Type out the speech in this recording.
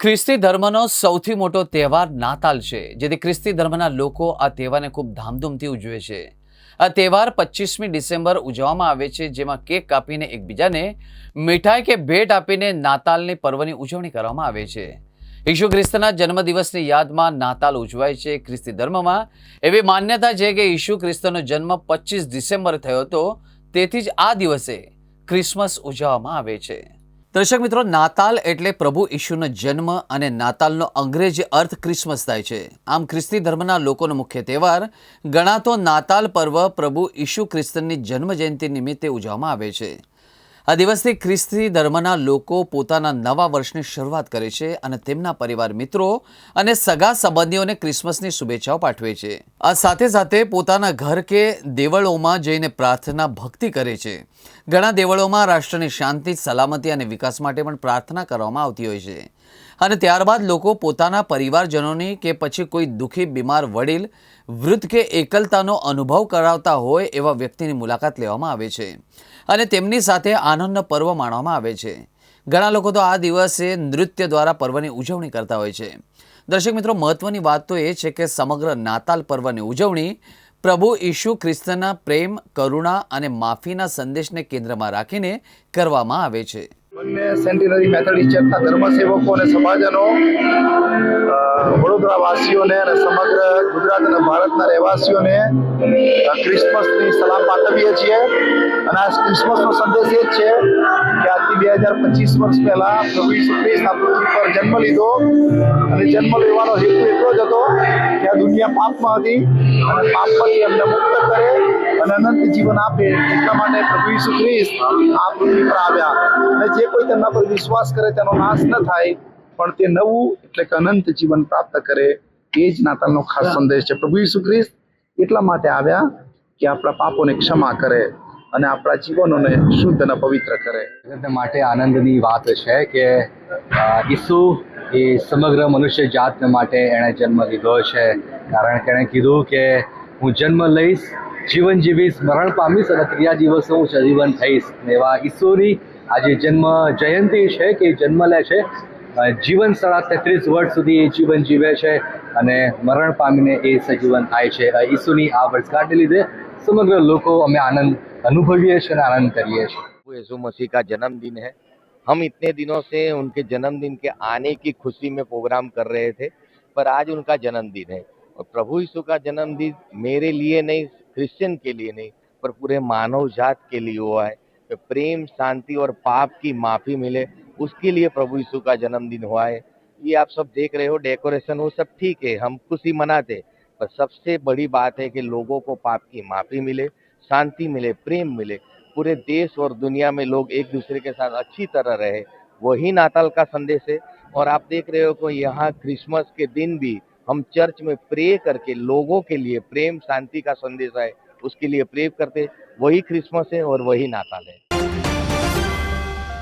ખ્રિસ્તી ધર્મનો સૌથી મોટો તહેવાર નાતાલ છે, જેથી ખ્રિસ્તી ધર્મના લોકો આ તહેવારને ખૂબ ધામધૂમથી ઉજવે છે. આ તહેવાર પચીસમી ડિસેમ્બર ઉજવવામાં આવે છે, જેમાં કેક કાપીને એકબીજાને મીઠાઈ કે ભેટ આપીને નાતાલની પર્વની ઉજવણી કરવામાં આવે છે. ઈસુ ખ્રિસ્તના જન્મદિવસની યાદમાં નાતાલ ઉજવાય છે. ખ્રિસ્તી ધર્મમાં એવી માન્યતા છે કે ઈસુ ખ્રિસ્તનો જન્મ પચીસ ડિસેમ્બર થયો હતો, તેથી જ આ દિવસે ક્રિસમસ ઉજવવામાં આવે છે. દર્શક મિત્રો, નાતાલ એટલે પ્રભુ ઈશુનો જન્મ અને નાતાલનો અંગ્રેજી અર્થ ક્રિસમસ થાય છે. આમ ખ્રિસ્તી ધર્મના લોકોનો મુખ્ય તહેવાર ગણાતો નાતાલ પર્વ પ્રભુ ઈશુ ખ્રિસ્તનની જન્મ જયંતિ નિમિત્તે ઉજવવામાં આવે છે. આ દિવસથી ખ્રિસ્તી ધર્મના લોકો પોતાના નવા વર્ષની શરૂઆત કરે છે અને તેમના પરિવાર મિત્રો અને સગા સંબંધીઓને ક્રિસમસની શુભેચ્છાઓ પાઠવે છે. આ સાથે સાથે પોતાના ઘર કે દેવળોમાં જઈને પ્રાર્થના ભક્તિ કરે છે. ઘણા દેવળોમાં રાષ્ટ્રની શાંતિ, સલામતી અને વિકાસ માટે પણ પ્રાર્થના કરવામાં આવતી હોય છે. અને ત્યારબાદ લોકો પોતાના પરિવારજનોની કે પછી કોઈ દુઃખી, બીમાર વડીલ, વૃદ્ધ કે એકલતાનો અનુભવ કરાવતા હોય એવા વ્યક્તિની મુલાકાત લેવામાં આવે છે અને તેમની સાથે આનંદનો પર્વ માણવામાં આવે છે. ઘણા લોકો તો આ દિવસે નૃત્ય દ્વારા પર્વની ઉજવણી કરતા હોય છે. દર્શક મિત્રો મહત્વની વાત તો એ છે કે સમગ્ર નાતાલ પર્વની ઉજવણી પ્રભુ ઈશુ ખ્રિસ્તના પ્રેમ કરુણા અને માફીના સંદેશને કેન્દ્રમાં રાખીને કરવામાં આવે છે. બંને સેન્ટિનરી મેથોડિસ્ટ ચર્ચના ધર્મસેવકો અને સમાજનો અ, વડોદરા વાસીઓને અને સમગ્ર ગુજરાત અને ભારતના રહેવાસીઓને ક્રિસમસની સલામ પાઠવીએ છીએ. અને આ ક્રિસમસનો સંદેશ એ જ છે વર્ષ પહેલા પ્રભુ ખ્રિસ્ત પૃથ્વી પર જન્મ લીધો અને જન્મ લેવાનો હેતુ એટલો જ હતો કે આ દુનિયા પાપમાં હતી અને પાપમાંથી એમને મુક્ત કરે અને અનંત જીવન આપે એટલા માટે પ્રભુ ઈસુ ખ્રિસ્ત આ પૃથ્વી પર આવ્યા. અને જે કોઈ તેમના પર વિશ્વાસ કરે તેનો નાશ ન થાય, પણ તે નવું એટલે કે અનંત જીવન પ્રાપ્ત કરે એ જ નાતાલનો ખાસ સંદેશ છે. પ્રભુ ઈસુ ખ્રિસ્ત એટલા માટે આવ્યા કે આપણા પાપોને ક્ષમા કરે. અને આપણા જીવનોને શુદ્ધ અને પવિત્ર કરે. માટે આનંદની વાત છે કે ઈસુ એ સમગ્ર મનુષ્ય જાત માટે એણે જન્મ લીધો છે. કારણ કે એણે કીધું કે, હું જન્મ લઈશ, જીવન જીવીશ, મરણ પામીશ અને ત્રીજા દિવસે હું સજીવન થઈશ. એવા ઈસુની આજે જન્મ જયંતિ છે કે જન્મ લે છે. જીવન સાડા તેત્રીસ વર્ષ સુધી એ જીવન જીવે છે અને મરણ પામીને એ સજીવન થાય છે. ઈસુની આ વર્ષગાંઠને લીધે સમગ્ર લોકો અમે આનંદ અનુભવીએ છીએ અને આનંદ કરીએ છીએ प्रभु यीशु मसीह का जन्मदिन है हम इतने दिनों से उनके जन्मदिन के आने की खुशी में प्रोग्राम कर रहे थे पर आज उनका जन्मदिन है और प्रभु यीशु का जन्मदिन मेरे लिए नहीं क्रिश्चियन के लिए नहीं पर पूरे मानव जात के लिए हुआ है कि प्रेम शांति और पाप की माफी मिले उसके लिए प्रभु यीशु का जन्मदिन हुआ है ये आप सब देख रहे हो डेकोरेशन वो सब ठीक है हम खुशी मनाते पर सबसे बड़ी बात है कि लोगों को पाप की माफ़ी मिले, शांति मिले, प्रेम मिले। पूरे देश और दुनिया में लोग एक दूसरे के साथ अच्छी तरह रहे, वही नाताल का संदेश है। और आप देख रहे हो कि यहाँ क्रिसमस के दिन भी हम चर्च में प्रे करके लोगों के लिए प्रेम, शांति का संदेश आए उसके लिए प्रे करते। वही क्रिसमस है और वही नाताल है।